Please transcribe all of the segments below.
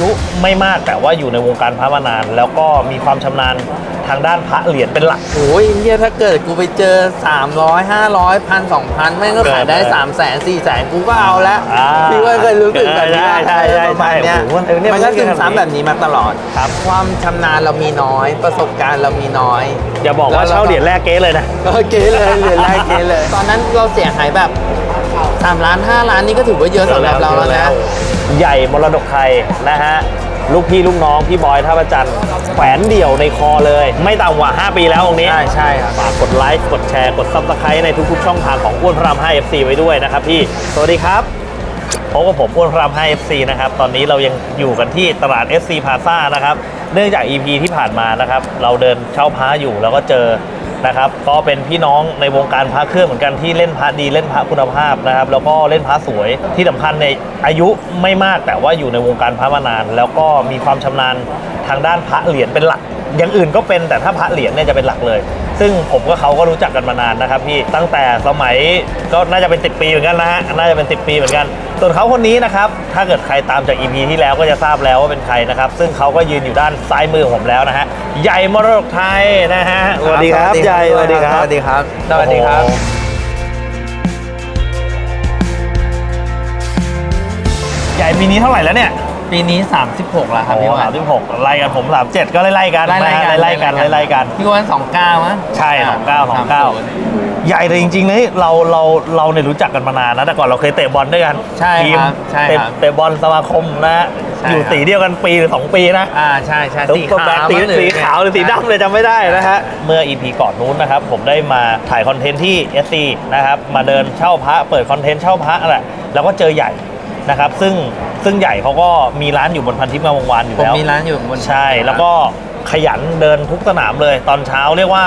ยุไม่มากแต่ว่าอยู่ในวงการพระมานาน แล้วก็มีความชำนาญทางด้านพระเหรียญเป็นหลัก โอ้ยเฮียถ้าเกิดกูไปเจอ 300 500พันสองพันแม่งก็ขายได้เกิด3 0 0แสน4แสนกูก็เอาละอ่าพี่ว่าเคยรู้สึกแบบนี้ใช่ใช่ใช่ประมาณเนี้ยใช่โอ้โหเออเนี่ยมันก็ซึมซับแบบนี้มาตลอด ครับ ความชำนาญเรามีน้อย ประสบการณ์เรามีน้อย อย่าบอกว่าเช่าเหรียญแรกเก๊เลยนะ ก็เก๋เลยเหรียญแรกเก๋เลย ตอนนั้นเราเสียหายแบบ 3ล้าน5ล้านนี่ก็ถือว่าเยอะสำหรับเราแล้วนะ ใหญ่มรดกไทยนะฮะ ลูกพี่ลูกน้องพี่บอยท่าประจันทร์แขวนเดี่ยวในคอเลย ไม่ต่ำกว่า 5 ปีแล้วตรงนี้ ใช่ใช่ครับฝากกดไลค์กดแชร์กดซับสไครต์ในทุกๆช่องทางของอ้วนพระราม5 FC ไว้ด้วยนะครับพี่ สวัสดีครับพบกับผมอ้วนพระราม5 FC นะครับ ตอนนี้เรายังอยู่กันที่ตลาด SC Plaza นะครับ เนื่องจาก EP ที่ผ่านมานะครับ เราเดินเช่าพระอยู่แล้วก็เจอ นะครับก็เป็นพี่น้องในวงการพระเครื่องเหมือนกันที่เล่นพระดีเล่นพระคุณภาพนะครับแล้วก็เล่นพระสวยที่สำคัญในอายุไม่มากแต่ว่าอยู่ในวงการพระมานาน แล้วก็มีความชำนาญทางด้านพระเหรียญเป็นหลัก อย่างอื่นก็เป็นแต่ถ้าพระเหรียญเนี่ยจะเป็นหลักเลย ซึ่งผมกับเขาก็รู้จักกันมานานนะครับพี่ตั้งแต่สมัยก็น่าจะเป็น 10 ปีเหมือนกันนะฮะน่าจะเป็น 10 ปีเหมือนกัน ส่วนเขาคนนี้นะครับถ้าเกิดใครตามจาก EP ที่แล้วก็จะทราบแล้วว่าเป็นใครนะครับซึ่งเขาก็ยืนอยู่ด้านซ้ายมือของผมแล้วนะฮะใหญ่มรดกไทยนะฮะสวัสดีครับใหญ่สวัสดีครับสวัสดีครับสวัสดีครับโอ้โหใหญ่ปีนี้เท่าไหร่แล้วเนี่ย ปีนี้ 36แล้วครับพี่โอ้วันสามสิบหกไล่กันผมสามเจ็ดก็ไล่ไล่ๆกันไล่นะฮะๆไล่ๆกันไล่ๆกัน พี่วัน29มั้งใช่29 29 ใหญ่เลยจริงๆเลยเราเราเราเนี่ยรู้จักกันมานานนะแต่ก่อนเราเคยเตะบอลด้วยกันใช่ทีมครับใช่เตะครับเตะบอลสมาคมนะฮะใช่อยู่ครับสีเดียวกันปีหรือสองปีนะอ่าใช่ใช่ตุ๊สีกแบขาว สีมั้งสีขาวหรือสีดำเลยจำไม่ได้นะฮะ เมื่อ EP ก่อนนู้นนะครับ ผมได้มาถ่ายคอนเทนต์ที่ SC นะครับ มาเดินเช่าพระเปิดคอนเทนต์เช่าพระแหละแล้วก็เจอใหญ่ นะครับซึ่งซึ่งใหญ่เขาก็มีร้านอยู่บนพันทิพย์งามวงวานอยู่ผมแล้วมีร้านอยู่บนใช่ แล้วก็ขยันเดินทุกสนามเลยตอนเช้าเรียกว่า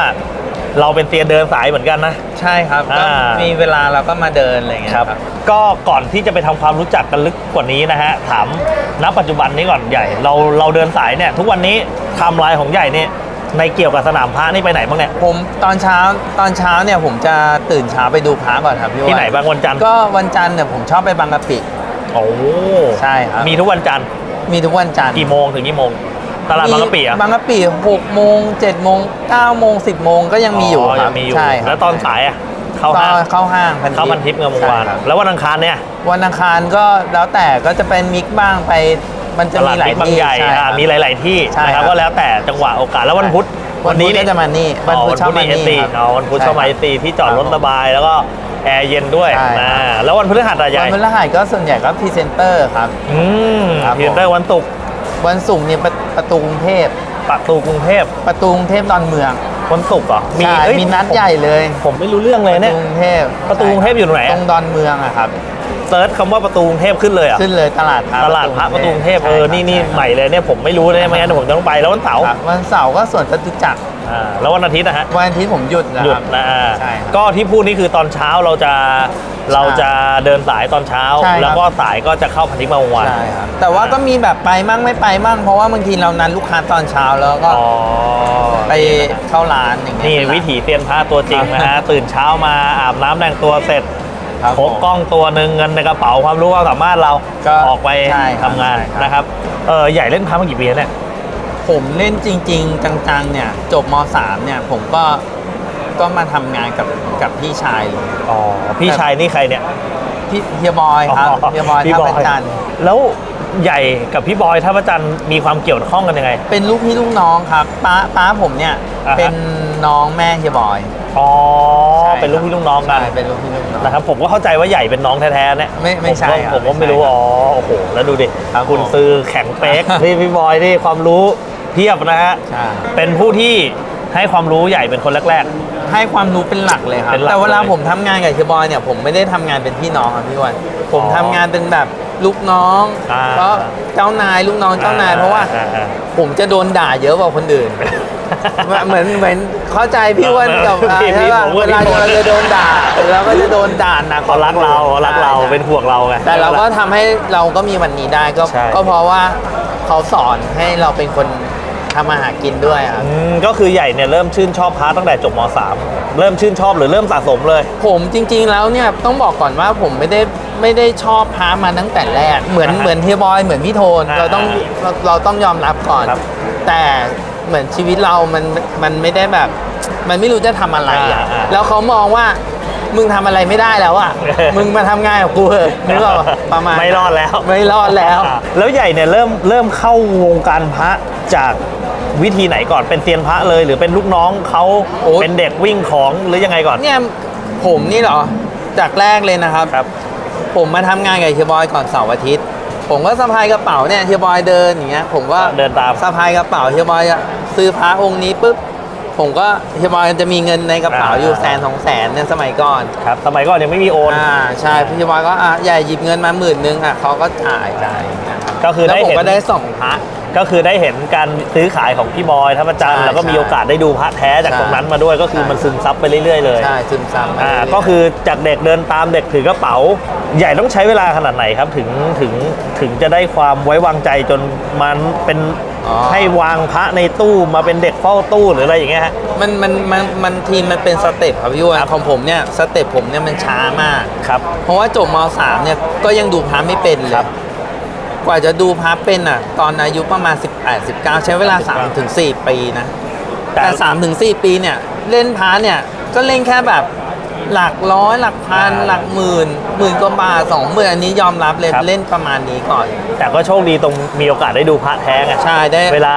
เราเป็นเตียนเดินสายเหมือนกันนะ ใช่ครับก็อ่ามีมีเวลาเราก็มาเดินอะไรอย่างเงี้ยครับ ก็ก่อนที่จะไปทำความรู้จักกันลึกกว่านี้นะฮะถามณปัจจุบันนี้ก่อนใหญ่ เราเราเดินสายเนี่ยทุกวันนี้ไทำลายของใหญ่เนี่ยในเกี่ยวกับสนามพระนี่ไปไหนบ้างเนี่ยผมตอนเช้าตอนเช้าเนี่ยผมจะตื่นเช้าไปดูพระก่อนครับพี่วันที่ไหนบ้างวันจันทร์ก็วันจันทร์เนี่ยผมชอบไปบางกะปิ โอ้ใช่ครับมีทุกวันจันทร์มีทุกวันจันทร์กี่โมงถึงกี่โมง ตลาดบางกะปิอะบางกะปิหกโมงเจ็ดโมงเก้าโมงสิบโมงก็ยังมีอยู่คยัรับงมีอยู่ใช่ครับแล้วตอนสายอะเข้าตอห้างนเข้าห้างพันทิพย์เข้าพันทิพย์เงินวงวานใช่ครับแล้ววันอังคารเนี่ย วันอังคารก็แล้วแต่ก็จะเป็นมิกบ้างไป มันจะตลามีดหลายบิ๊กบางที่ใหญ่ช่อ่าครับมีหลาย ๆ ที่ใช่นะครับครับก็แล้วแต่จังหวะโอกาสแล้ววันพุธวันพุธก็จะมานี่วันอ๋อพุธวันชอบพุธมานี่เอนี่ซีครับอ๋อวันพุธใช่ชอบมาคเอรับซีที่จอดรถระบายแล้วก็ แอร์เย็นด้วยใช่ครับ นะแล้ววันพฤหัสอะใหญ่วันพฤหัสก็ส่วนใหญ่ก็พรีเซนเตอร์ครับ อืมครับพีเตอร์วันศุกร์วันศุกร์เนี่ยประประตูกรุงเทพ ประตูกรุงเทพประตูกรุงเทพดอนเมืองวันศุกร์เหรอใช่เอ้ยมีนัดใหญ่เลยผมไม่รู้เรื่องเลยประเนี่ยตูกรุงเทพประตูกรุงเทพอยู่ตรงไหนตรงดอนเมืองอะครับเซิร์ชคำว่าประตูกรุงเทพขึ้นเลยเหรอะขึ้นเลยตลาดพระตลาดพระประตูกรุงเทพเออใช่ครับนี่นี่ช่ครับใหม่เลยเนี่ยผมไม่รู้เลยไม่งั้นผมจะต้องไปแล้ววันเสาร์ ครับวันเสาร์ก็ส่วนจตุจักร อ่าแล้ววันอาทิตย์นะฮะ วันอาทิตย์ผมหยุดนะหยุคดรับนะอ่าใช่ครับ ก็ที่พูดนี่คือตอนเช้าเราจะเราจะเดินสายตอนเช้า ใช่ครับ แล้วก็สายก็จะเข้าพันธิมาวงวานใช่ครับแต่ว่าก็มีแบบไปมั่งไม่ไปมั่งเพราะว่าบางทีเรานัดลูกค้าตอนเช้าแล้วก็อ๋อไปเข้าร้านอย่างเงี้ย นี่วิถีเซียนพระตัวจริงนะฮะ ตื่นเช้ามาอาบน้ำแต่งตัวเสร็จครับพกกล้องตัวหนึ่งเงินในกระเป๋าความรู้ความสามารถเราก็ออกไปใช่ครับทำงานใช่ครับ นะครับเออใหญ่เล่นพระมากี่ปีแล้วเนี่ย ผมเล่นจริง ๆ จังๆ เนี่ยจบม .3 เนี่ยผมก็ก็มาทำงานกับกับพี่ชายเลยอ๋อพี่ชายนี่ใครเนี่ย พี่เฮียบอยครับเฮียบอยพี่ท่าประจันทร์แล้วใหญ่กับพี่บอยท่าประจันทร์มีความเกี่ยวข้องกันยังไง เป็นลูกพี่ลูกน้องครับป้าป้าผมเนี่ยอ่าฮะ เป็นน้องแม่เฮียบอยอ๋อใช่เป็นลูกพี่ลูกน้องกันใช่เป็นลูกพี่ลูกน้อง นะครับ ผมก็เข้าใจว่าใหญ่เป็นน้องแท้ๆเนี่ยไม่ไม่ใช่ผมก็ครับผมก็ไม่ไม่ใช่รู้ครับอ๋อโอ้โหแล้วดูดิครับคุณผมซื้อแข็งเป๊ก นี่พี่บอยนี่ความรู้เพียบนะฮะ ใช่ เป็นผู้ที่ให้ความรู้ใหญ่เป็นคนแรก ให้ความรู้เป็นหลักเลยครับ เป็นหลักแต่เวลาเลยผมทำงานกับเฮียบอยเนี่ยผมไม่ได้ทำงานเป็นพี่น้องครับพี่วันผมอ๋อทำงานเป็นแบบลูกน้องอ่า เพราะเจ้านายลูกน้องๆเจ้านายเพราะว่า อ่อ่าผมจะโดนด่าเยอะกว่าคนอื่น เหมือนเหมือนเข้าใจพี่อ้วันกับเอออ่าพี่ใช่ป่ะผมว่าเวลาพี่เราจะโดนด่าเราก็จะโดนด่าหนักเขารักเราเขารักเราใช่เป็นห่วงเราไง แต่เราก็ทำให้เราก็มีวันนี้ได้ก็ใช่ ก็เพราะว่าเขาสอนให้เราเป็นคน ทำอาหารกินด้วยครับ อืมก็คือใหญ่เนี่ยเริ่มชื่นชอบพาร์ทตั้งแต่จบม .3 เริ่มชื่นชอบหรือเริ่มสะสมเลย ผมจริงๆแล้วเนี่ยต้องบอกก่อนว่าผมไม่ได้ไม่ได้ชอบพระมาตั้งแต่แรก เหมือนอ่าฮะเหมือนเฮียบอยเหมือนพี่โทนอ่าเราต้องเราเราต้องยอมรับก่อน ครับแต่เหมือนชีวิตเรามันมันไม่ได้แบบ มันไม่รู้จะทำอะไรอะอ่าอ่า แล้วเขามองว่า มึงทำอะไรไม่ได้แล้วอะ มึงมาทำงานกับกูเถอะนึกออกปะประมาณไม่รอดแล้วไม่รอดแล้ว อะแล้วใหญ่เนี่ยเริ่มเริ่มเข้าวงการพระจากวิธีไหนก่อนเป็นเซียนพระเลย หรือเป็นลูกน้องเขาโอ๊ย เป็นเด็กวิ่งของหรือยังไงก่อนเนี่ยผมนี่เหรอจากแรกเลยนะครับ ครับ ผมมาทำงานกับเฮียบอยก่อนเสาร์อาทิตย์ ผมก็สะพายกระเป๋าเนี่ยเฮียบอยเดินอย่างเงี้ยผมก็เดินตาม สะพายกระเป๋าเฮียบอยอะซื้อพระองค์นี้ปุ๊บ ผมก็เฮียบอยจะมีเงินในกระเป๋าอยู่อ่าแสนสองแสนเนี่ยสมัยก่อนครับสมัยก่อนยังไม่มีโอนอ่าใช่พี่เฮียบอยก็อะใหญ่หยิบเงินมาหมื่นนึงอะเขาก็จ่ายจ่ายอย่างเงี้ยครับก็คือแล้วได้ผมเห็น ก็ได้ส่องพระ ก็คือได้เห็นการซื้อขายของพี่บอยท่าประจันทร์ใช่แล้วก็มีใช่โอกาสได้ดูพระแท้จากใช่ตรงนั้นมาด้วย ก็คือใช่ มันซึมซับไปเรื่อยๆเลยใช่ซึมซับมาอ่าเรื่ยๆ ก็คือจากเด็กเดินตามเด็กถือกระเป๋า ใหญ่ต้องใช้เวลาขนาดไหนครับ ถึงถึงถึงจะได้ความไว้วางใจจนมันเป็นอ๋อ ให้วางพระในตู้มาเป็นเด็กเฝ้าตู้หรืออะไรอย่างเงี้ยฮะ มันมันมันมันทีมมันเป็นสเต็ปครับพี่วานของผมเนี่ยสเต็ปผมเนี่ยมันช้ามาก ครับ เพราะว่าจบม .3 เนี่ยก็ยังดูพระไม่เป็นเลครัยบกว่าจะดูพระเป็นอะ ตอนอายุประมาณ 18 19 ใช้เวลา3-4ถึง4ปีนะ แต่แต่3ถึง4ปีเนี่ย เล่นพระเนี่ยก็เล่นแค่แบบ หลักร้อยหลักพันอ่าหลักหมื่นหมื่นกว่าบาทสองหมื่นอันนี้ยอมรับเลยครับ เล่นประมาณนี้ก่อน แต่ก็โชคดีตรงมีโอกาสได้ดูพระแท้ไงใช่ได้ เวลา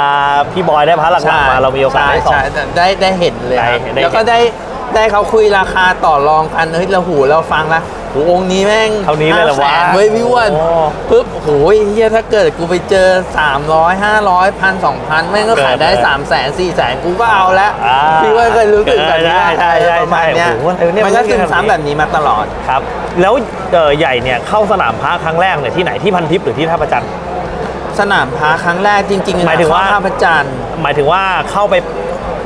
พี่บอยได้พระหลักๆมาเรามีโอกาสได้ส่อง ใช่ใช่ได้ได้เห็นเลยครับได้ได้แล้วก็ได้ได้เขาคุยราคาต่อรองกันเฮ้ยเราหูเราฟังละ โหองค์นี้แม่งเท่านี้เลยเหรอวะ500,000เว้ยพี่อ้วนโอ้ปุ๊บโหยเฮียถ้าเกิดกูไปเจอ 300 500พันสองพันแม่งก็ขายได้ เกิดเลย3แสน4แสนกูก็เอาละอ่าพี่ว่าเคยรู้สึกแบบนี้ใช่ใช่ใช่ประมาณเนี้ยใช่โอ้โหเออเนี่ย มันก็มันซึมแบบนี้ซ้ำแบบนี้มาตลอด ครับ แล้วเอ่อใหญ่เนี่ยเข้าสนามพระครั้งแรกเนี่ยที่ไหนที่พันทิพย์หรือที่ท่าประจันทร์ สนามพาครั้งแรกจริงๆหมายถึงว่าเข้ท่าพระจันทร์ หมายถึงว่าเข้าไป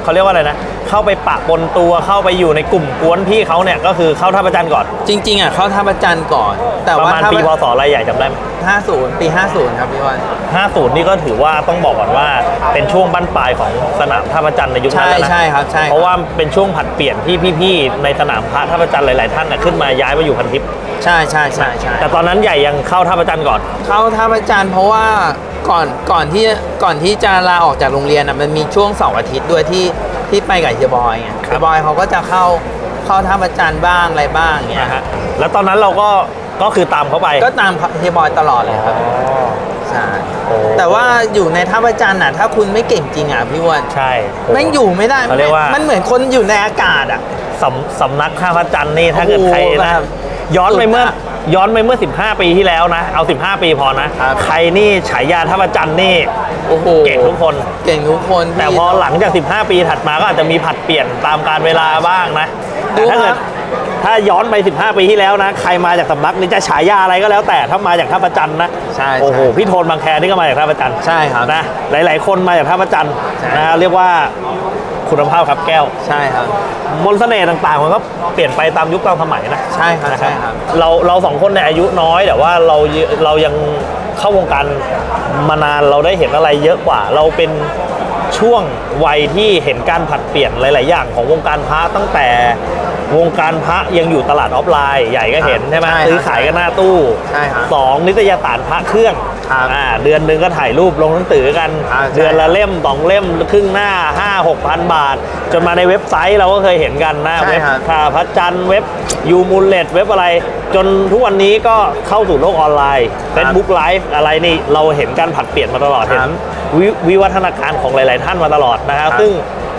เขาเรียกว่าอะไรนะ เข้าไปปะปนตัวเข้าไปอยู่ในกลุ่มกวนพี่เขาเนี่ยก็คือเข้าท่าประจันทร์ก่อนจริง ๆอะเข้าท่าพระจันทร์ก่อน แต่ประว่ามาณถ้าปีพศอะไรใหญ่จำได้ไหม 50 ปี 50 ครับพี่วัน 50 นี่ก็ถือว่าต้องบอกก่อนว่าเป็นช่วงบั้นปลายของสนามท่าประจันทร์ในยุคนั้นใช่แล้วนะใช่ครับใช่คบเพราะว่าเป็นช่วงผลัดเปลี่ยนที่พี่ๆในสนามพระท่าประจันทร์หลายๆท่านน่ะขึ้นมาย้ายมาอยู่พันทิพย์ ใช่ใช่ใช่ใช่แต่ตอนนั้นใหญ่ยังเข้าท่าประจันทร์ก่อน เข้าท่าพระจันทร์เพราะว่าก่อนก่อนที่ก่อนที่จะลาออกจากโรงเรียนอะมันมีช่วงเสาร์อาทิตย์ด้วยที่ที่ไปกับเฮียบอยไงครับเฮียบอยเขาก็จะเข้าเข้าท่าพระจันทร์บ้างอะไรบ้างอย่างเงี้ยนะฮะแล้วตอนนั้นเราก็ก็คือตามเขาไปก็ตามเฮียบอยตลอดเลยครับใช่โอ้แต่ว่าอยู่ในท่าพระจันทร์อะถ้าคุณไม่เก่งจริงอะพี่อ้วันใช่แม่งอยู่ไม่ได้เขาเรียกว่ามั นเหมือนคนอยู่ในอากาศอะ สำสำนักท่าพระจันทร์นี่ถ้าเกิดโอ้โหใครนะแบบ ย้อนไปเมื่อสุดอะย้อนไปเมื่อ 15 ปีที่แล้วนะ เอา 15 ปีพอนะ ครับ ใครนี่ฉายาท่าพระจันทร์นี่ โอ้โหเก่งทุกคน เก่งทุกคนแต่พี่พอหลังจาก 15 ปีถัดมาก็อาจจะมีผัดเปลี่ยนตามการเวลาบ้างนะดูแต่ถ้าคเกิรัดบถ้าย้อนไป 15 ปีที่แล้วนะ ใครมาจากสำนักนี้จะฉายาอะไรก็แล้วแต่ถ้ามาจากท่าพระจันทร์นะ ใช่โอ้โห ใช่ พี่โทนบางแคนี่ก็มาจากท่าพระจันทร์ใช่ครับนะ หลาย ๆ คนมาจากท่าพระจันทร์ใช่นะ เรียกว่า คุณภาพครับแก้ว ใช่ครับ มนต์เสน่ห์ต่างๆ มันก็เปลี่ยนไปตามยุคตามสมัยนะใช่ครับนะใช่ครับ เราเราสองคนในยอายุน้อยแต่ว่าเราเรายังเข้าวงการมานานเราได้เห็นอะไรเยอะกว่า เราเป็นช่วงวัยที่เห็นการผัดเปลี่ยนหลาย ๆ อย่างของวงการพระตั้งแต่วงการพระยังอยู่ตลาดออฟไลน์ ใหญ่ก็เห็นใช่ไหมใช่ครับซื้อขายกันหน้าตู้ใช่ครับ สองนิตยสารพระเครื่อง ครับอ่าเดือนหนึ่งก็ถ่ายรูปลงหนังสือกัน อ่าใช่ เดือนละเล่มสองเล่มครึ่งหน้า 5 6พันบาท จนมาในเว็บไซต์เราก็เคยเห็นกันนะ ใช่เว็บครับท่าพระจันทร์เว็บยูมูลเลตเว็บอะไร จนทุกวันนี้ก็เข้าสู่โลกออนไลน์ Facebook Live อะไรนี่เราเห็นการผัดเปลี่ยนมาตลอดครับเห็นวิวิวัฒนาการของหลาย ๆ ท่านมาตลอดนะครับ ครับซึ่ง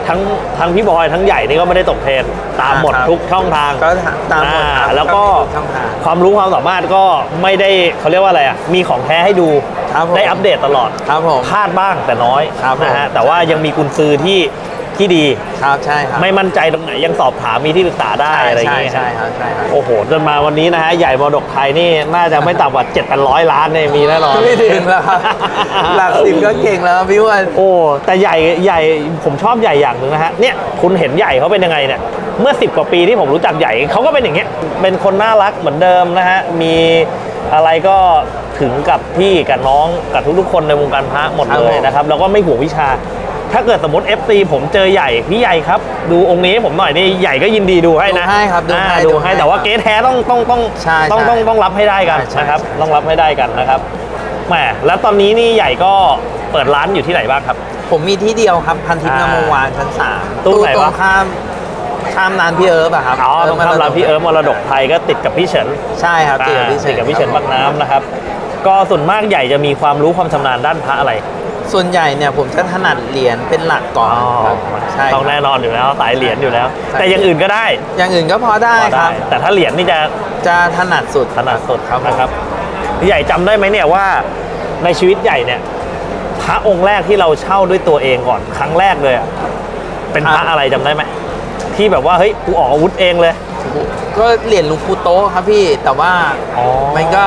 ทั้งทั้งพี่บอยทั้งใหญ่นี่ก็ไม่ได้ตกเทรนด์ตามหมดครับทุกช่องทางก็ตามหมดครับอ่แล้วก็ก็มีทุกช่องทาง ความรู้ความสามารถก็ไม่ได้เขาเรียกว่าอะไรอะมีของแท้ให้ดูครับผมได้อัปเดตตลอดครับผมพลาดบ้างแต่น้อยครับผม นะฮะแต่ว่ายังมีกุญซือที่ ที่ดี ครับใช่ครับไม่มั่นใจตรงไหนยังสอบถามมีที่ปรึกษาได้ใช่อะไรอย่างใช่เงี้ยใช่ครับใช่ครับโอ้โหจนมาวันนี้นะฮะใหญ่มรดกไทยนี่น่าจะไม่ต่ำกว่า7 8 0 0ล้านเนี่ยมีแน่นอนไม่ถึงแล้วครับหลักสิบก็เก่งแล้วครับพี่อ้วันโอ้แต่ใหญ่ใหญ่ผมชอบใหญ่อย่างหนึ่งนะฮะเนี่ยคุณเห็นใหญ่เขาเป็นยังไงเนี่ยเมื่อ 10 กว่าปีที่ผมรู้จักใหญ่เขาก็เป็นอย่างเงี้ยเป็นคนน่ารักเหมือนเดิมนะฮะมีอะไรก็ถึงกับพี่กับน้องกับทุกๆคนในวงการพระหมดเลยนะครับแล้วก็ไม่ห่วงวิชา ถ้าเกิดสมมติ FC ผมเจอใหญ่พี่ใหญ่ครับ ดูองค์นี้ให้ผมหน่อยนี่ใหญ่ก็ยินดีดูให้นะดูให้ครับดูให้อ่าดูดูให้ให้แต่ว่าเก๊แท้ต้องต้องต้องใช่ต้องใช่ต้องต้องรับให้ได้กันใช่ใช่นะครับ ใช่ ต้องรับให้ได้กันนะครับแหมแล้วตอนนี้นี่ใหญ่ก็เปิดร้านอยู่ที่ไหนบ้างครับ ผมมีที่เดียวครับพันทิพย์อ่างามวงวานชั้นสามตู้ไหนตรวะงข้ามข้ามร้านพี่เอิร์ฟอะครับอ๋อตรงข้ามร้านพี่เอิร์ธมรดกไทยก็ติดกับพี่เฉิน ใช่ครับติดกับพี่ติดกับพี่เฉินคบัรับกน้ำนะครับ ก็ส่วนมากใหญ่จะมีความรู้ความชำนาญด้านพระอะไร ส่วนใหญ่เนี่ยผมจะถนัดเหรียญเป็นหลักก่อนครับใช่ต้องครับแน่นอนอยู่แล้วสายเหรียญอยู่แล้ว ใช่ แต่อย่างอื่นก็ได้อย่างอื่นก็พอได้พอครับ แต่ถ้าเหรียญนี่จะจะถนัดสุด ถนัดสุดครับผม นะครับใหญ่จำได้ไหมเนี่ยว่าในชีวิตใหญ่เนี่ยพระองค์แรกที่เราเช่าด้วยตัวเองก่อนครั้งแรกเลยอะเป็นพระอะไรจำได้ไหมที่แบบว่าเฮ้ยกูออกอาวุธเองเลย ก็เหรียญหลุงปู่โตะครับพี่แต่ว่าอ๋อ มันก็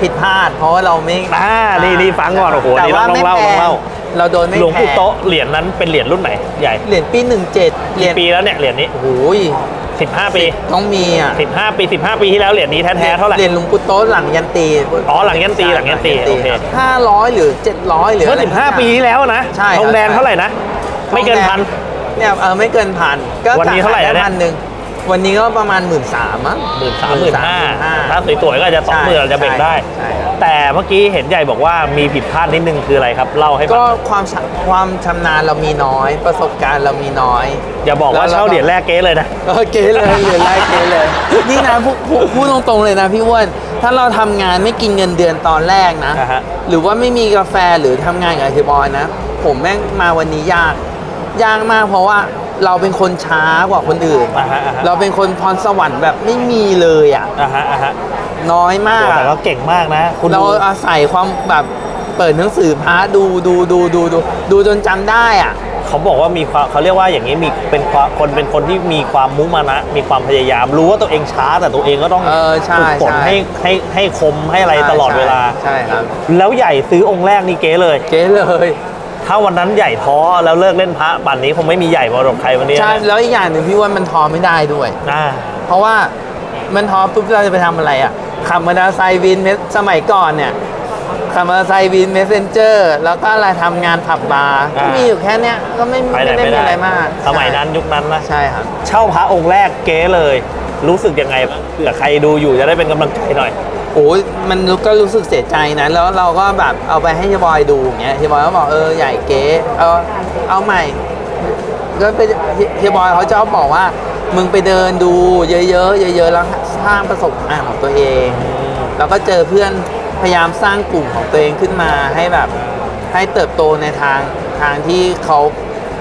ผิดพลาด เพราะว่าเราไม่อ่านี่นี่ฟังก่อนโอ้โหแต่นี่ว่าต้องไม่เล่าแพต้องงเล่า เราโดนไม่หลวงแพปู่งโตะเหรียญนั้นเป็นเหรียญรุ่นไหนใหญ่เหรียญปี17เหรียกี่ญปีแล้วเนี่ยเหรียญนี้ โอ้โห15 ปี ต้องมีอะ15 ปี 15 ปีที่แล้วเหรียญนี้แท้ๆเท่าไหร่ เหรียญหลุงปู่โตะหลังยันตีอ๋อหลังยันตีหลังยันตีโอเค ห้าร้อยหรือเจ็ดร้อยหรือเมื่อ อะไร15 ปีที่แล้วนะใช่ครับ ทองแดงเท่าไหร่นะ ไม่เกินพัน เนี่ยเออไม่เกินพันก็วันนี้เท่าไหร่ขยได้แล้วเนี่ย พันหนึ่ง วันนี้ก็ประมาณหมื่นสามมั้งหมื่นสามหมื่นห้า13,500ถ้าสวยๆก็อาจจะสองหมื่นอาจจะเบ่งได้ใช่ครับแต่เมื่อกี้เห็นใหญ่บอกว่ามีผิดพลาดนิดนึงคืออะไรครับ เล่าให้ฟัก็งความชำความชำนาญเรามีน้อย ประสบการณ์เรามีน้อย อย่าบอกว่าแล้วเช่าเหรียญแรกเก๊เลยนะเออเก๋เลยเหรียญแรกเก๋เลยนี่นะพูดพูดพูดตรงๆเลยนะพี่อ้วนถ้าเราทำงานไม่กินเงินเดือนตอนแรกนะอ่าฮะหรือว่าไม่มีกาแฟหรือทำงานกับเฮียบอยนะ ผมแม่งมาวันนี้ยากยากมากเพราะว่า เราเป็นคนช้ากว่าคนอื่น อ่าฮะอ่าฮะ เราเป็นคนพรสวรรค์แบบไม่มีเลยอะอ่าฮะอ่าฮะน้อยมากโอ้แต่อะก็เก่งมากนะ คุณเราดู อาศัยความแบบเปิดหนังสือพระดูดูดูดูดูดูจนจำได้อะ เขาบอกว่ามีความเขาเรียกว่าอย่างนี้มีเป็นความคนเป็นคนที่มีความมุมานะ มีความพยายาม รู้ว่าตัวเองช้าแต่ตัวเองก็ต้องเออใช่ฝึกฝนใช่ ให้ให้ให้คมให้อะไรตลอดเวลา ใช่ครับ แล้วใหญ่ซื้อองค์แรกนี่เก๊เลย เก๋เลย ถ้าวันนั้นใหญ่ท้อแล้วเลิกเล่นพระป่านนี้คงไม่มีใหญ่มรดกไทยวันนี้ใช่นะแล้วอีกอย่างหนึ่งพี่ว่ามันทอไม่ได้ด้วยอ่าเพราะว่ามันทอปุ๊บเราจะไปทำอะไรอะขับมอเตอร์ไซค์วินเมสสมัยก่อนเนี่ยขับมอเตอร์ไซค์วินเมสเซนเจอร์แล้วก็อะไรทำงานผับบาร์ก็มีอยู่แค่เนี้ยก็ไม่ไปไหนไม่ได้ไม่มีได้อะไรมาก สมัยนั้นยุคนั้นนะใช่ครับเช่าพระองค์แรกเก๊เลย รู้สึกยังไงบ้างเผื่อใครดูอยู่จะได้เป็นกำลังใจหน่อย โอ้ยมันก็รู้สึกเสียใจนะ แล้วเราก็แบบเอาไปให้เฮียบอยดูอย่างเงี้ยเฮียบอยก็บอกเออใหญ่เก๋เอาเอาใหม่ก็ไปเฮียบอยเขาจะบอกว่า มึงไปเดินดูเยอะๆเยอะๆแล้วสร้างประสบการณ์ของตัวเอง แล้วก็เจอเพื่อนพยายามสร้างกลุ่มของตัวเองขึ้นมาให้แบบให้เติบโตในทางทางที่เขา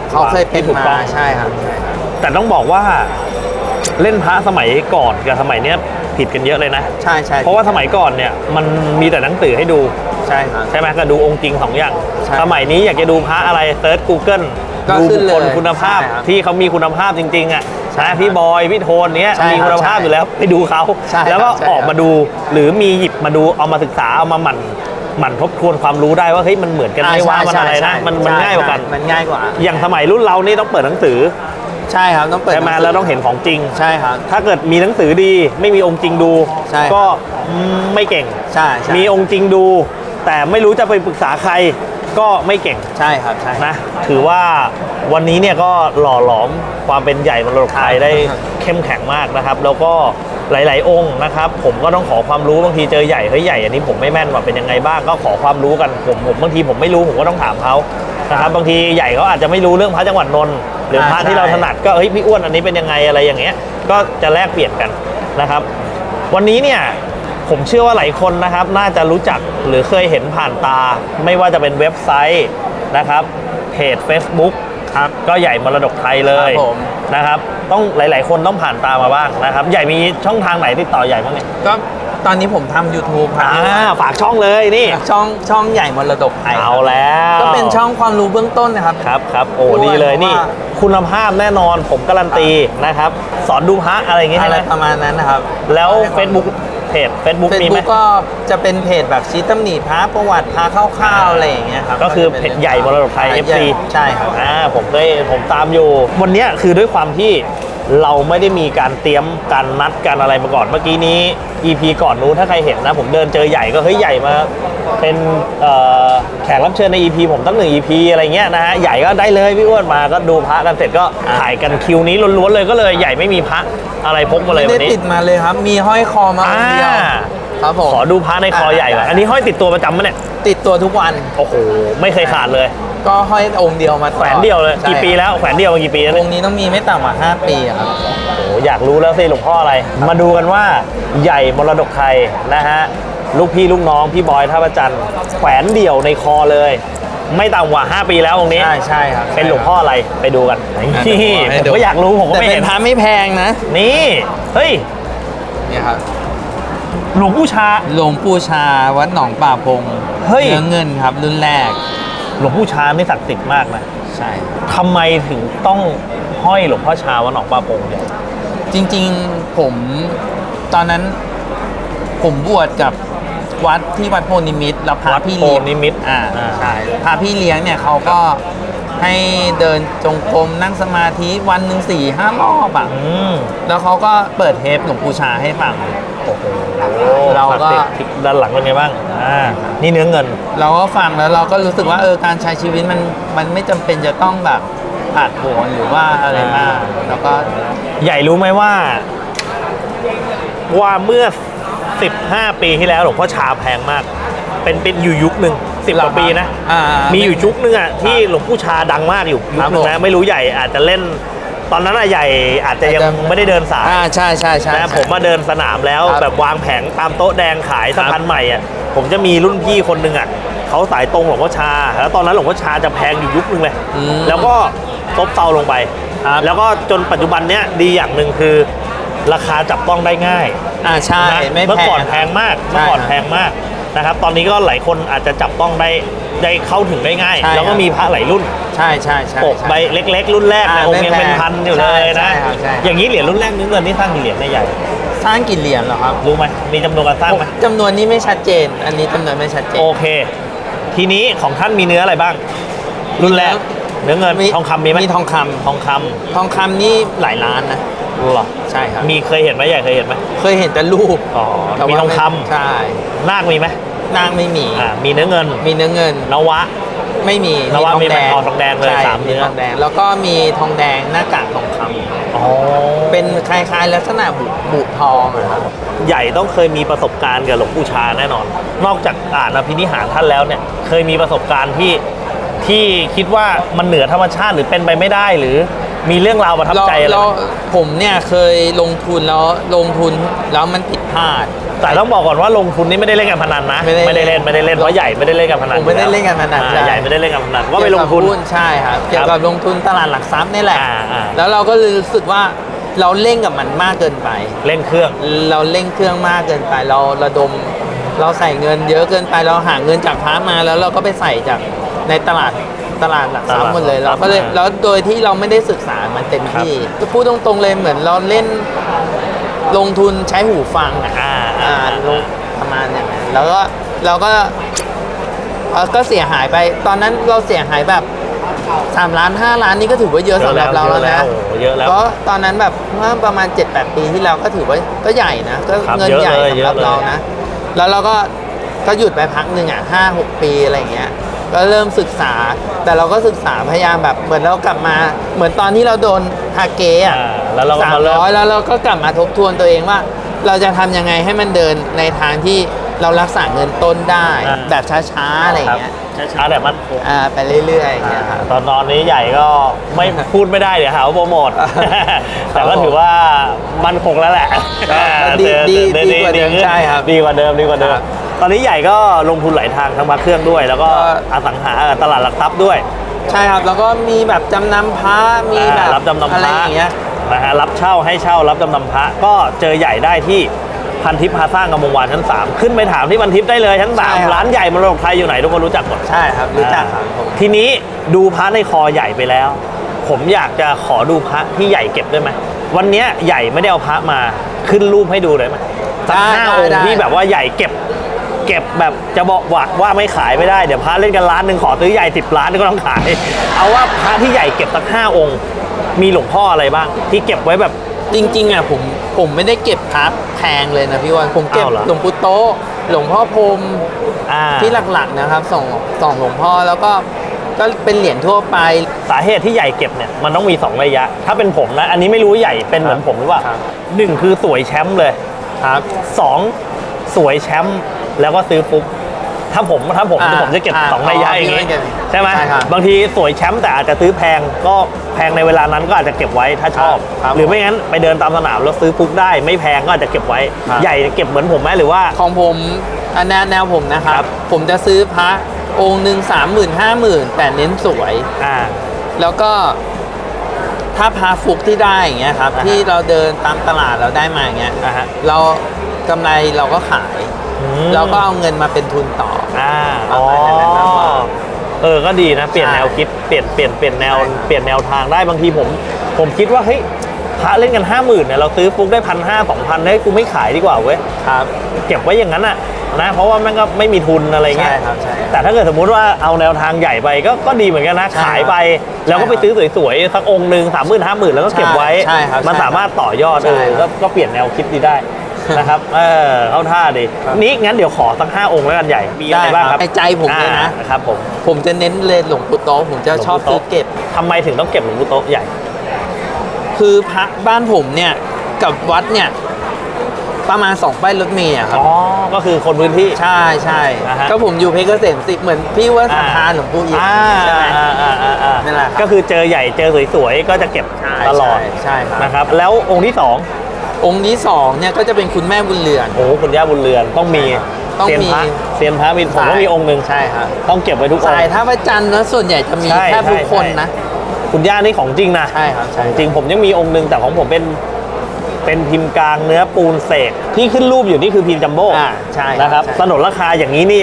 เขาเคยเป็นที่ถูกมาต้องใช่ครับใช่ครับแต่ต้องบอกว่า เล่นพระสมัยก่อนกับสมัยเนี้ยผิดกันเยอะเลยนะ ใช่ใช่เพราะว่าสมัยก่อนเนี่ยมันมีแต่หนังสือให้ดูใช่ครับ ใช่ไหมก็ดูองค์จริงสองอย่าง ใช่สมัยนี้อยากจะดูพระอะไรเซิร์ช Google ก็ดูขึ้บุนคคลเลยคุณภาพใช่ครับที่เขามีคุณภาพจริงๆอะนะพี่บอย พี่โทนเนี้ยใช่ครับมีคุณภาพใช่อยู่แล้วไปดูเขา ใช่ครับแล้วก็ใช่ออกครับมาดูหรือมีหยิบมาดูเอามาศึกษาเอามาหมั่นหมั่นทบทวนความรู้ได้ว่าเฮ้ยมันเหมือนกันไหมว่ามันอะไรนะมันมันใช่ง่ายกว่ากัน มันง่ายกว่า อย่างสมัยรุ่นเรานี่ต้องเปิดหนังสือ ใช่ครับต้องเปิดใช่ไหมหนัสืแล้วต้องเห็นของจริง ใช่ครับ ถ้าเกิดมีหนังสือดีไม่มีองค์จริงดู ใช่ครับ ก็อืมไม่เก่ง ใช่ใช่มีองค์จริงดู แต่ไม่รู้จะไปปรึกษาใครก็ไม่เก่ง ใช่ครับใช่ นะถือว่าวันนี้เนี่ยก็หล่อหลอมความเป็นใหญ่มรดกไทยครับได้เข้มแข็งมากนะครับ แล้วก็หลาย ๆ องค์นะครับ ผมก็ต้องขอความรู้บางทีเจอใหญ่เฮ้ยใหญ่อันนี้ผมไม่แม่นว่าเป็นยังไงบ้างก็ขอความรู้กันผมผมบางทีผมไม่รู้ผมก็ต้องถามเขา นะครับบางทีใหญ่เขาอาจจะไม่รู้เรื่องพระจังหวัดนนท์หรือพระที่เราถนัดก็เฮ้ยพี่อ้วนอันนี้เป็นยังไงอะไรอย่างเงี้ย ก็จะแลกเปลี่ยนกันนะครับ วันนี้เนี่ยผมเชื่อว่าหลายคนนะครับ น่าจะรู้จักหรือเคยเห็นผ่านตา ไม่ว่าจะเป็นเว็บไซต์นะครับเพจ Facebook ครับก็ใหญ่มรดกไทยเลยครับผม นะครับ ต้องหลาย ๆ คนต้องผ่านตามาบ้างนะครับ ใหญ่มีช่องทางไหนติดต่อใหญ่บ้างเนี่ย ก็ ตอนนี้ผมทำ YouTube ครับอ่าฝากช่องเลยนี่ ช่องช่องใหญ่มรดกไทยเอาแล้ว ก็เป็นช่องความรู้เบื้องต้นนะครับ ครับครับโอ้ด้วยดีเลยเพราะนี่ว่าคุณภาพแน่นอนผมการันตีนะครับ สอนดูพระอะไรอย่างงี้อะใช่ไรไหมประมาณนั้นนะครับ แล้ว Facebook เพจ Facebook เฟซมีไหมบุ๊กก็จะเป็นเพจแบบชี้ตำหนิพระประวัติพระคร่าวๆอะไรอย่างเงี้ยครับ ก็คือจะเพป็นจใหญ่มรดกไทยอ่า FC ใช่ครับอ่าผมเคยผมตามอยู่ วันเนี้ยคือด้วยความที่ เราไม่ได้มีการเตรียมการนัดกันอะไรมาก่อนเมื่อกี้นี้ EP ก่อนนู้นถ้าใครเห็นนะ ผมเดินเจอใหญ่ก็เฮ้ยใหญ่มาเป็นเอ่อแขกรับเชิญใน EP ผมตั้งหนึ่ง EP อะไรเงี้ยนะฮะใหญ่ก็ได้เลยพี่อ้วนมาก็ดูพระกันเสร็จก็ถ่ายกันคิวนี้ล้วนๆเลยก็เลยใหญ่ไม่มีพระอะไรพกมาเลยไม่วันได้นี้ติดมาเลยครับ มีห้อยคอมาคนเดียวอ่า ครับผมขอดูพระในคอใหญ่ก่อนอันนี้ห้อยติดตัวประจำมะเนี่ยติดตัวทุกวัน โอ้โห ไม่เคยขาดเลย ก็ห้อยองค์เดียวมาตแขลอวนเดียวเลย ใช่กี่ปีแล้ว แขวนเดียวมากี่ปีแล้วอเนี่ยงค์นี้ต้องมีไม่ต่ำกว่า5ปีอะครับ โอ้โหอยากรู้แล้วสิหลวงพ่ออะไร มาดูกันว่าใหญ่มรดกไทยนะฮะ ลูกพี่ลูกน้องพี่บอยท่าประจันทร์แขวนเดี่ยวในคอเลย ไม่ต่ำกว่า 5 ปีแล้วองค์นี้ ใช่ใช่ครับเป็นหลวงพ่ออะไรไปดูกันอะนี่ให้ผมดูก็อยากรู้ผมก็แต่ไม่เป็เห็นนพระไม่แพงนะ นี่ เฮ้ย เนี่ยครับ หลวงปู่ชา หลวงปู่ชาวัดหนองป่าพงเฮ้ย เนื้อเงินครับรุ่นแรกหลวงปู่ชานี่ศักดิ์สิทธิ์มากนะใช่ ทำไมถึงต้องห้อยหลวงพ่อชาวัดหนองปลาปงเนี่ยจริงๆผมตอนนั้นผมบวชกับวัดที่วัดโพนิมิตรแล้วพาวัดพี่โพเลี้ยงนิมิตร อ่าอ่า ใช่พาพี่เลี้ยงเนี่ยเขาก็ให้เดินจงกรมนั่งสมาธิวันหนึ่งสี่ห้ารอบอะ อืม แล้วเขาก็เปิดเทปหลวงปู่ชาให้ฟัง โอ้โหเราก็ศัดิ์สิทธิ์ด้านหลังเป็นไงบ้างอ่านี่เนื้อเงิน เราก็ฟังแล้วเราก็รู้สึกว่าเออการใช้ชีวิตมันมันไม่จำเป็นจะต้องแบบผาดโผนหรือว่าอะไรมาก แล้วก็ใหญ่รู้ไหมว่า ว่าเมื่อ 15 ปีที่แล้วหลวงพ่อชาแพงมาก เป็นเป็นอยู่ยุคหนึ่งสิบกว่าปีนะ อ่ามีอยู่ยุคนึงอะที่หลวงปู่ชาดังมากอยู่ยุคนึงครันะบผมไม่รู้ใหญ่อาจจะเล่น ตอนนั้นอะใหญ่อาจจะยังอาจจะไม่ได้เดินสายอ่าใช่ใช่ใช่นะใช่ผมมาเดินสนามแล้วครับแบบวางแผงตามโต๊ะแดงขายสะพานใหม่อะผมจะมีรุ่นพี่คนหนึ่งอะเขาสายตรงหลวงพ่อชา แล้วตอนนั้นหลวงพ่อชาจะแพงอยู่ยุคนึงเลยอืมแล้วก็ซบเซาลงไปครับแล้วก็จนปัจจุบันเนี้ยดีอย่างหนึ่งคือ ราคาจับต้องได้ง่ายอ่าใช่นะไม่เมื่อก่อนแพงมากใช่เมื่อก่อนครับแพงมาก นะครับตอนนี้ก็หลายคนอาจจะจับต้องได้ได้เข้าถึงได้ง่าย ใช่แล้วก็ครับมีพระหลายรุ่นใช่ใช่ใช่ปกใช่ใบเล็ก ๆ รุ่นแรกในอ่าองค์ยังไม่แพงเป็นพันอยู่เลยใช่นะ ใช่ครับใช่ อย่างนี้เหรียญรุ่นแรกนึกเงินนี่สร้างกี่เหรียญในใหญ่สร้างกี่เหรียญเหรอครับรู้ไหมมีจำนวนการสร้างไหมจำนวนนี้ไม่ชัดเจน อันนี้จำนวนไม่ชัดเจน โอเค ทีนี้ของท่านมีเนื้ออะไรบ้าง รุ่นแรกเนื้อเงินมีทองคำมีไหมมีทองคำ ทองคำ ทองคำนี่หลายล้านนะเหรอใช่ครับ มีเคยเห็นไหมใหญ่เคยเห็นไหมเคยเห็นแต่รูปอ๋อแต่มีว่าทองคใช่ำนาคมีไหมนางไม่มี อ่ามีเนื้อเงินมีเนื้อเงินนวะ ไม่มีแล้วว่ามีทองแดงอ๋อทองแดงเลยใช่สามเนื้อ ทองแดงแล้วก็มีทองแดงหน้ากากทองคำอ๋อเป็นคล้ายๆ ลักษณะบุบุทองอะครับใหญ่ต้องเคยมีประสบการณ์กับหลวงปู่ชาแน่นอน นอกจากอ่านอภินิหารท่านแล้วเนี่ย เคยมีประสบการณ์ที่ที่คิดว่ามันเหนือธรรมชาติหรือเป็นไปไม่ได้หรือ มีเรื่องราวประทับใจอะไรเราไหมผมเนี่ยเคยลงทุนแล้วลงทุนแล้วมันผิดพลาด แต่ต้องบอกก่อนว่าลงทุนนี่ไม่ได้เล่นการพนันนะไม่ได้เล่นไม่ได้เล่นเพราะใหญ่ไม่ได้เล่นการพนันผมไม่ได้เล่นการพนันอ่ใช่ ใหญ่ไม่ได้เล่นการพนันว่าไปลงทุน เกี่ยวกับหุ้ใช่ครับเกี่ยวกับลงทุนตลาดหลักทรัพย์นี่แหละ อ่าอ่า แล้วเราก็เลยรู้สึกว่าเราเล่นกับมันมากเกินไป เล่นเครื่อง เราเล่นเครื่องมากเกินไป เราระดม เราใส่เงินเยอะเกินไป เราหาเงินจากพระมาแล้วเราก็ไปใส่จากในตลาด ตลาดหลักทรัพย์หมดเลยตลาดหลักทรัพย์เราก็เลยอ่าแล้วโดยที่เราไม่ได้ศึกษามันเต็มที่ก็พูดตรงๆเลยเหมือนเราเล่นลงทุนใช้หูฟังอะอ่าอ่าอ่าลงประมาณอย่างนั้นแล้วก็เราก็เอ่อก็เสียหายไป ตอนนั้นเราเสียหายแบบ3ล้าน5ล้านนี่ก็ถือว่าเยอะสำหรับเราแล้วนะโอ้โหเยอะแล้วก็ตอนนั้นแบบเมื่อประมาณ7-8ปีที่แล้วก็ถือว่าก็ใหญ่นะก็ครับเงินเยอะใหญ่เลยสำหรับเยอะเลยเรานะ แล้วเราก็ก็หยุดไปพักหนึ่งอะห้าหกปีอะไรอย่างเงี้ย ก็เริ่มศึกษา แต่เราก็ศึกษาพยายามแบบเหมือนเรากลับมา เหมือนตอนที่เราโดนฮาเกะอะอ่าแล้วเราก็สามมาเริ่มร้อยแล้วเราก็กลับมาทบทวนตัวเองว่า เราจะทำยังไงให้มันเดินในทางที่เรารักษาเงินต้นได้อ่าแบบช้าๆอะไรอย่างเงี้ยช้าๆแต่มันคงอ่าไปเรื่อยๆอย่างเงี้ยครับตอนตอนนี้ใหญ่ก็ไม่พูดไม่ได้เดี๋ยวหาว่าโปรโมทแต่ก็ถือว่ามันคงแล้วแหละดีดีเออดีกว่าเดิมขึ้นใช่ครับดีกว่าเดิมดีกว่าเดิม ตอนนี้ใหญ่ก็ลงทุนหลายทางทั้งมาเครื่องด้วย แล้วก็ก็อสังหากับตลาดหลักทรัพย์ด้วย ใช่ครับแล้วก็มีแบบจำนำพระมีแบบอ่ารับจำนำพอะไรระอย่างเงี้ยนะฮะรับเช่าให้เช่ารับจำนำพระก็เจอใหญ่ได้ที่พันทิพย์พาสร้างกำมงวานชั้น 3 ขึ้นไปถามที่พันทิพย์ได้เลยชั้นใช่ครับ3ร้านใหญ่มรดกไทยอยู่ไหนทุกคนรู้จักหมดใช่ครับรู้จักครับผมทีนี้ดูพระในคอใหญ่ไปแล้ว ผมอยากจะขอดูพระที่ใหญ่เก็บได้ไหมวันเนี้ยใหญ่ไม่ได้เอาพระมาขึ้นรูปให้ดูเลยไหมสักได้ห้าได้องค์ได้ที่แบบว่าใหญ่เก็บ เก็บแบบจะบอกว่าว่าไม่ขายไม่ได้ เดี๋ยวพระเล่นกันล้านหนึ่งขอซื้อใหญ่สิบล้านก็ต้องขาย เอาว่าพระที่ใหญ่เก็บสักห้าองค์ มีหลวงพ่ออะไรบ้าง ที่เก็บไว้แบบ จริงๆอะผมผมไม่ได้เก็บพระแพงเลยนะพี่วันผมเก็บอ้าวเหรอ หลวงปู่โต๊ะหลวงพ่อพรหม อ่าที่หลักๆนะครับสองสองหลวงพ่อแล้วก็ก็เป็นเหรียญทั่วไป สาเหตุที่ใหญ่เก็บเนี่ยมันต้องมีสองระยะ ถ้าเป็นผมนะ อันนี้ไม่รู้ใหญ่เป็นเหมือนผมหรือเปล่าครับ หนึ่งคือสวยแชมป์เลย ครับ สองสวยแชมป์ แล้วก็ซื้อฟุกถ้าผมถ้าผมอ่าผมจะเก็บอ่าสองระยะอย่างอ๋องี้พี่ไม่เก็บใช่ไหมใช่ครับบางทีสวยแชมป์แต่อาจจะซื้อแพงก็แพงในเวลานั้นก็อาจจะเก็บไว้ถ้าชอบ ครับหรือไม่งั้นไปเดินตามสนามแล้วซื้อฟุกได้ ไม่แพงก็อาจจะเก็บไว้ ครับ ใหญ่เก็บเหมือนผมไหมหรือว่า ของผมอันแนวแนวผมนะครัครับบผมจะซื้อพระองค์หนึ่งสามหมื่นห้าหมื่นแต่เน้นสวย อ่า แล้วก็ถ้าพาฟุกที่ได้อย่างเงี้ยครับ อ่าฮะ ที่เราเดินตามตลาดเราได้มาอย่างเงี้ย อ่าฮะ เรากำไรเราก็ขายอื มเราก็เอาเงินมาเป็นทุนต่อ อ่าประอ๋อมาณนั้นมากกว่าเออก็ดีนะเปลี่ยนใช่แนวคิดเปลี่ยนเปลี่ยนเปลี่ยนแนวใช่ เปลี่ยนแนวทางได้บางทีผม ผมคิดว่าเฮ้ยพระเล่นกันห้าหมื่นเนี่ยเราซื้อฟุกได้พันห้าสองพันเฮ้ยกูไม่ขายดีกว่าเว้ยครับ เก็บไว้อย่างนั้นอะนะเพราะว่าแม่งก็ไม่มีทุนอะไรเงี้ยใช่ครับใช่ครับแต่ถ้าเกิดสมมุติว่าเอาแนวทางใหญ่ไปก็ก็ดีเหมือนกันนะใช่ขายไป แล้วก็ไปใช่ครับซื้อสวยๆสักองค์หนึ่งสามหมื่นห้าหมื่นแล้วก็เก็บไว้ ใช่ครับมันใช่สามารถต่อยอดใช่เออครับ ก็ก็เปลี่ยนแนวคิดดีได้ นะครับเออเข้าท่าดีครับนี่งั้นเดี๋ยวขอสักห้าองค์แล้วกันใหญ่มีอะไรบ้างครับในใจผมเลยนะอ่าครับผมผมจะเน้นเลยหลวงปู่โต๊ะผมจะชอบซื้อเก็บทำไมถึงต้องเก็บหลวงปู่โต๊ะใหญ่ คือพระบ้านผมเนี่ยกับวัดเนี่ยประมาณสองป้ายรถเมล์อะครับ อ๋อ ก็คือคนพื้นที่ ใช่ใช่อ่าฮะก็ผมอยู่เพชรเกษมสิเหมือนพี่ว่าสัมภาหลวงปู่อินอ่าใช่ไหมอ่าอ่าอ่าอ่านั่นแหละครับก็คือเจอใหญ่เจอสวยๆ ก็จะเก็บใช่ตลอดใช่ใช่ครับนะครับ แล้วองค์ที่ส ององค์ที่สองเนี่ยก็จะเป็นคุณแม่บุญเรือน โอ้โหคุณย่าบุญเรือนต้องมีต้องเซียนมีพระเซียนพระมีผมก็มีองค์หนึ่งใช่ครับต้องเก็บไว้ทุกองสายค์ ท่าพระจันทร์นะส่วนใหญ่จะมีใช่แทบทุกใช่คนใช่ นะ คุณย่านี่ของจริงนะใช่ครับขใช่องจริงผมยังมีองค์หนึ่งแต่ของผมเป็นเป็นพิมพ์กลางเนื้อปูนเสกที่ขึ้นรูปอยู่นี่คือพิมพ์จัมโบ้อ่าใช่นะครับใช่ สนนราคาอย่างนี้นี่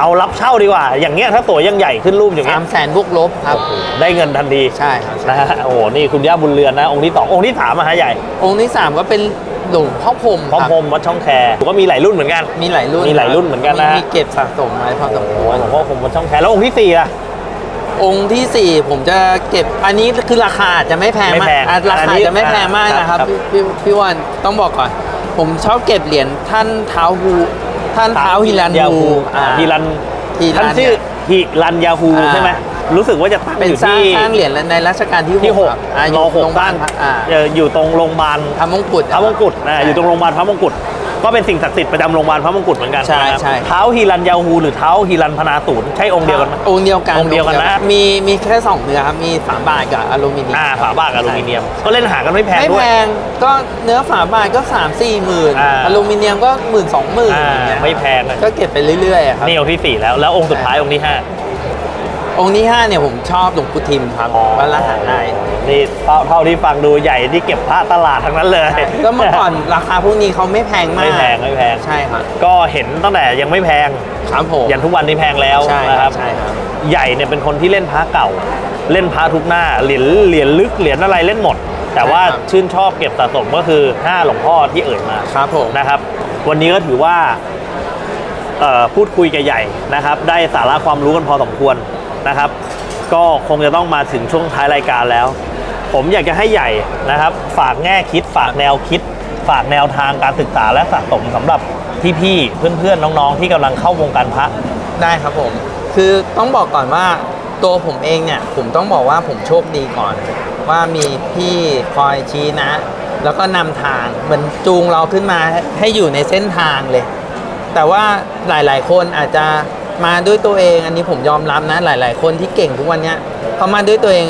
เอารับเช่าดีกว่า อย่างเงี้ยถ้าตัวยังใหญ่ขึ้นรูปอย่างเงี้สายมแสนบวกลบครับ ได้เงินทันทีใช่ครับใช่นะฮะโอ้โหนี่คุณย่าบุญเรือนนะ องค์ที่สององค์ที่สามอะฮะใหญ่องค์ที่สามก็เป็นหลวงพ่อพรหมพร้อมครับพรหมวัดช่องแคก็มีหลายรุ่นเหมือนกัน มีหลายรุ่นมีหลายรุ่นเหมือนกันนะ มีเก็บสะสมไว้พอสมโอ้คโหวรหลวงพ่อพรหมวัดช่องแคแล้วองค์ที่สี่อะองค์ที่สี่ผมจะเก็บอันนี้คือราคาจะไม่แพงไม่มากแพงอะราอันคานี้จะไม่แพงมากอ่านะครับครับ พี่พี่พี่วันต้องบอกก่อน ผมชอบเก็บเหรียญท่านเท้าฮู ท่านเท้าฮิรันยาฮูฮูอ่าฮิรันฮิรันท่านชื่อฮิรันยาฮูอ่าใช่ไหมรู้สึกว่าจะตั้งเป็อนยู่สร้างที่สร้างเหรียญในรัชกาลที่ที่หกครับอ่ารอหกโรงพยาบาบ้าลนอ่าเอ่ออยู่ตรงโรงพยาบาลพระมงกุฎพระมงกุฎนะอยู่ตรงโรงพยาบาลพระมงกุฎ ก็เป็นสิ่งศักดิ์สิทธิ์ประจำโรงพยาบาลพระมงกุฎเหมือนกันใช่นะครับใช่ เท้าฮิรันยาฮูหรือเท้าฮิรันพนาศูนย์ใช่องค์เดียวกันไหม องค์เดียวกันองค์เดียวกันนะ มีมีแค่สองเนื้อครับ มีฝาบาทกับอลูมิเนียมอ่าฝาบ้ากับอลูมิเนียม ก็เล่นหากันไม่แพงไม่ด้วแพยงก็เนื้อฝาบาทก็3 4มสี่หมื่นอ่า อลูมิเนียมก็หมื่นสองหมื่นอ่าอย่างเงี้ยไม่แพงเลยก็เก็บไปเรื่อยๆอะครับ นี่องค์ที่สี่แล้วแล้วองค์สุดท้ายองค์ที่ห้า องค์ที่5เนี่ยผมชอบหลวงปู่ทิมครับวัดละหารได้ นี่เท่าเท่าที่ฟังดูใหญ่ที่เก็บพระตลาดทั้งนั้นเลยก็เมื่อก่อนราคาพวกนี้เขาไม่แพงมากไม่แพงไม่แพงใช่ครับก็เห็นตั้งแต่ยังไม่แพงครับผมยันทุกวันนี้แพงแล้วใช่นะคครัรับบใช่ครับใหญ่เนี่ยเป็นคนที่เล่นพระเก่า เล่นพระทุกหน้าเหรียญเหรียญลึกเหรียญอะไรเล่นหมด แต่ว่าใช่ครับชื่นชอบเก็บสะสมก็คือห้าหลวงพ่อที่เอ่ยมาครับผมนะครับ วันนี้ก็ถือว่าเอ่อพูดคุยกับใหญ่นะครับ ได้สาระความรู้กันพอสมควรนะครับ ก็คงจะต้องมาถึงช่วงท้ายรายการแล้ว ผมอยากจะให้ใหญ่นะครับ ฝากแง่คิด ฝากแนวคิด ฝากแนวทางการศึกษาและสะสมสำหรับพี่ๆเพื่อนๆน้องๆ ที่กำลังเข้าวงการพระ ได้ครับผม คือต้องบอกก่อนว่าตัวผมเองเนี่ย ผมต้องบอกว่าผมโชคดีก่อน ว่ามีพี่คอยชี้นะ แล้วก็นำทางเหมือนจูงเราขึ้นมาให้ให้อยู่ในเส้นทางเลย แต่ว่าหลายๆ คนอาจจะมาด้วยตัวเอง อันนี้ผมยอมรับนะ หลาย ๆ คนที่เก่งทุกวันเนี้ยเขามาด้วยตัวเอง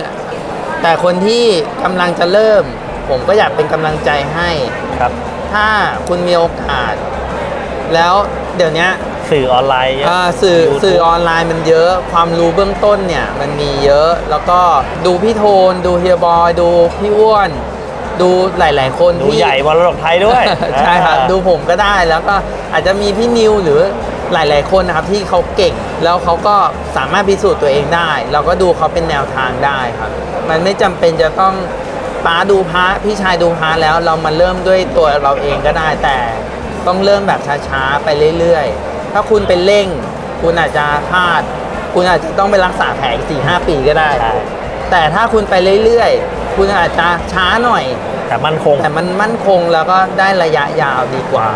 แต่คนที่กำลังจะเริ่ม ผมก็อยากเป็นกำลังใจให้ ครับ ถ้าคุณมีโอกาส แล้วเดี๋ยวเนี้ยสื่อออนไลน์เยอะ อ่าสื่อ YouTube สื่อออนไลน์มันเยอะความรู้เบื้องต้นเนี่ยมันมีเยอะแล้วก็ดูพี่โทน ดูเฮียบอย ดูพี่อ้วน ดูหลาย ๆ คนดูที่ ใหญ่มรดกไทยด้วย ใช่ครับอ่าดูผมก็ได้แล้วก็อาจจะมีพี่นิวหรือหลาย ๆ คนนะครับที่เขาเก่ง แล้วเขาก็สามารถพิสูจน์ตัวเองได้ เราก็ดูเขาเป็นแนวทางได้ครับ มันไม่จำเป็นจะต้องป้าดูพระพี่ชายดูพระแล้วเรามาเริ่มด้วยตัวเราเองก็ได้แต่ต้องเริ่มแบบช้าๆไปเรื่อยๆ ถ้าคุณเป็นเร่ง คุณอาจจะพลาด คุณอาจจะต้องไปรักษาแผลอีกสี่ห้าปีก็ได้ใช่แต่ถ้าคุณไปเรื่อยคุณอาจจะช้าหน่อย แต่มั่นคง แต่มันมั่นคงแล้วก็ได้ระยะยาวดีกว่า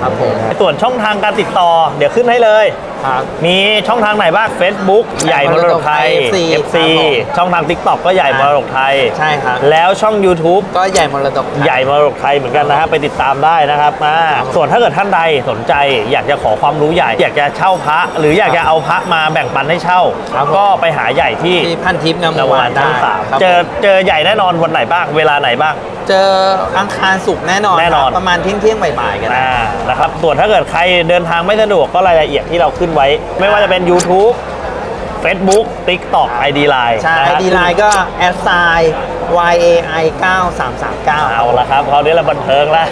ครับผมส่วนช่องทางการติดต่อ เดี๋ยวขึ้นให้เลยครับ มีช่องทางไหนบ้าง Facebook ใหญ่มรดกไทย FC FC ครับผมช่องทาง TikTok ก็ใหญ่มรดกไทย ใช่ครับ แล้วช่อง YouTube ก็ใหญ่มรดกไทยใหญ่มรดกไทยเหมือนกันนะฮะไปติดตามได้นะครับมาส่วนถ้าเกิดท่านใดสนใจอยากจะขอความรู้ใหญ่ อยากจะเช่าพระ หรืออยากจะเอาพระมาแบ่งปันให้เช่าครับผมก็ไปหาใหญ่ที่ที่พันทิพย์งามนววานนได้ชั้นสามครับเจอผมเจอใหญ่แน่นอนวันไหนบ้างเวลาไหนบ้างเจออังคารสุกร์แน่นอนแน่นอนครับประมาณเที่ยงเที่ยงๆบ่ายๆกันอ่านะครับส่วนถ้าเกิดใครเดินทางไม่สะดวกก็รายละเอียดที่เราขึ้นไว้ ไม่ว่าจะเป็น YouTube Facebook TikTok ID Line ใช่นะคไอรับดีไลน์ก็แอดไซน์ y a i 9 3 3 9เอาละครับคราวนี้เราบันเทิงแล้ว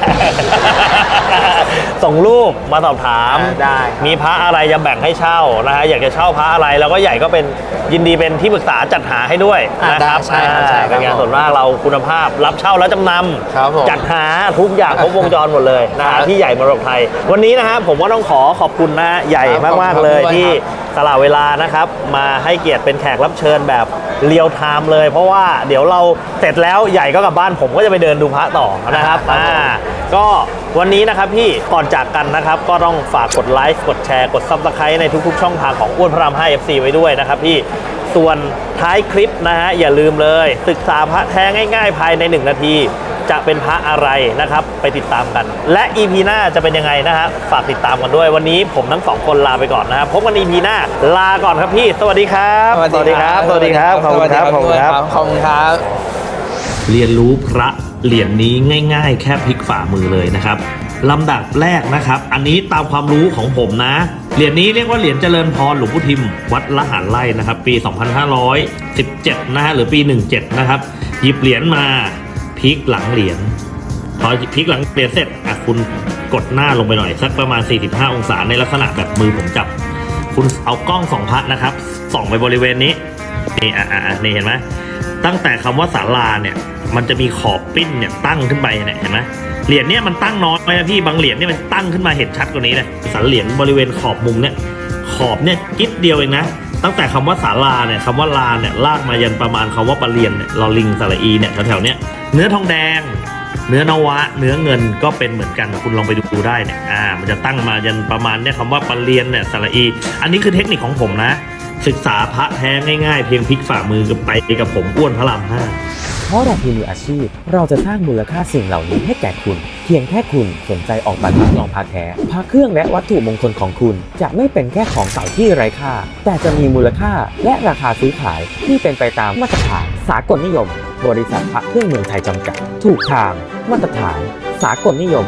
ส่งรูปมาสอบถามได้ มีพระอะไรจะแบ่งให้เช่านะฮะอยากจะเช่าพระอะไรแล้วก็ใหญ่ก็เป็นยินดีเป็นที่ปรึกษาจัดหาให้ด้วยอ่านะครับได้ใช่ครับใช่ครับเป็นไงส่วนมากเราคุณภาพ รับเช่าและจำนครับผมำจัดหาทุกอย่างครบวงจรหมดเลยนะครัฮะบที่ใหญ่มรดกไทย วันนี้นะฮะผมก็ต้องขอขอบคุณนะฮะใหญ่ครับมากขอบคุณๆเลยด้วยที่ครับ สละเวลานะครับ มาให้เกียรติเป็นแขกรับเชิญแบบเรียลไทม์เลย เพราะว่าเดี๋ยวเราเสร็จแล้วใหญ่ก็กลับบ้านผมก็จะไปเดินดูพระต่อนะครับครับผมอ่าก็วันนี้นะครับพี่ก่อนจากกันนะครับ ก็ต้องฝากกดไลค์กดแชร์กดซับสไครต์ในทุกๆ ช่องทางของอ้วนพระราม5 FC ไว้ด้วยนะครับพี่ส่วนท้ายคลิปนะฮะอย่าลืมเลย ศึกษาพระแท้ง่าย ๆ ภายใน 1 นาที จะเป็นพระอะไรนะครับ ไปติดตามกัน และ EP หน้าจะเป็นยังไงนะฮะฝากติดตามกันด้วยวันนี้ผมทั้งสองคนลาไปก่อนนะครับพบกัน EP หน้าลาก่อนครับพี่สวัสดีครับสวัสดีครับขอบคุณครับขอบคุณครับขอบคุณครับ เรียนรู้พระเหรียญนี้ง่าย ๆ แค่พลิกฝ่ามือเลยนะครับลำดับแรกนะครับ อันนี้ตามความรู้ของผมนะ เหรียญนี้เรียกว่าเหรียญเจริญพรหลวงพ่อทิม วัดละหารไร่นะครับ ปี 2517 นะฮะหรือปี 17 นะครับ หยิบเหรียญมาพ ลิกหลังเหรียญพอพลิกหลังเหรียญเสร็จอะคุณกดหน้าลงไปหน่อย สักประมาณ 45 องศาในลักษณะแบบมือผมจับ คุณเอากล้องสองพระนะครับ ส่องไปบริเวณนี้นี่อะอะนี่เห็นไหมตั้งแต่คำว่าศาลาเนี่ยมันจะมีขอบปิ้นเนี่ยตั้งขึ้นไปเนี่ยเห็นไหมเหรียญเนี่ยมันตั้งน้อยนะพี่บางเหรียญเนี่ยมันตั้งขึ้นมาเห็นชัดกว่านี้เลยสันเหรียญบริเวณขอบมุมเนี่ยขอบเนี่ยกิ๊ดเดียวเองนะ ตั้งแต่คำว่าศาลาเนี่ยคำว่าลาเนี่ยลากมายันประมาณคำว่าปะเรียนเนี่ยลอลิงสระอีเนี่ยแถวๆเนี้ย เนื้อทองแดง เนื้อนวะ เนื้อเงินก็เป็นเหมือนกันคุณลองไปดูได้เนี่ยอ่ามันจะตั้งมายันประมาณเนี่ยคำว่าปะเรียนเนี่ยสระอี อันนี้คือเทคนิคของผมนะ ศึกษาพระแท้ง่ายๆ เพียงพลิกฝ่ามือกับไปกับผมอ้วนพระรามห้าเพราะเราคือมืออาชีพ เราจะสร้างมูลค่าสิ่งเหล่านี้ให้แก่คุณ เพียงแค่คุณสนใจออกแบบทดลองพาแท้พาเครื่องและวัตถุมงคลของคุณ จะไม่เป็นแค่ของเก่าที่ไร้ค่า แต่จะมีมูลค่าและราคาซื้อขายที่เป็นไปตามมาตรฐานสากลนิยม บริษัทพระเครื่องเมืองไทยจำกัด ถูกทาง มาตรฐาน สากลนิยม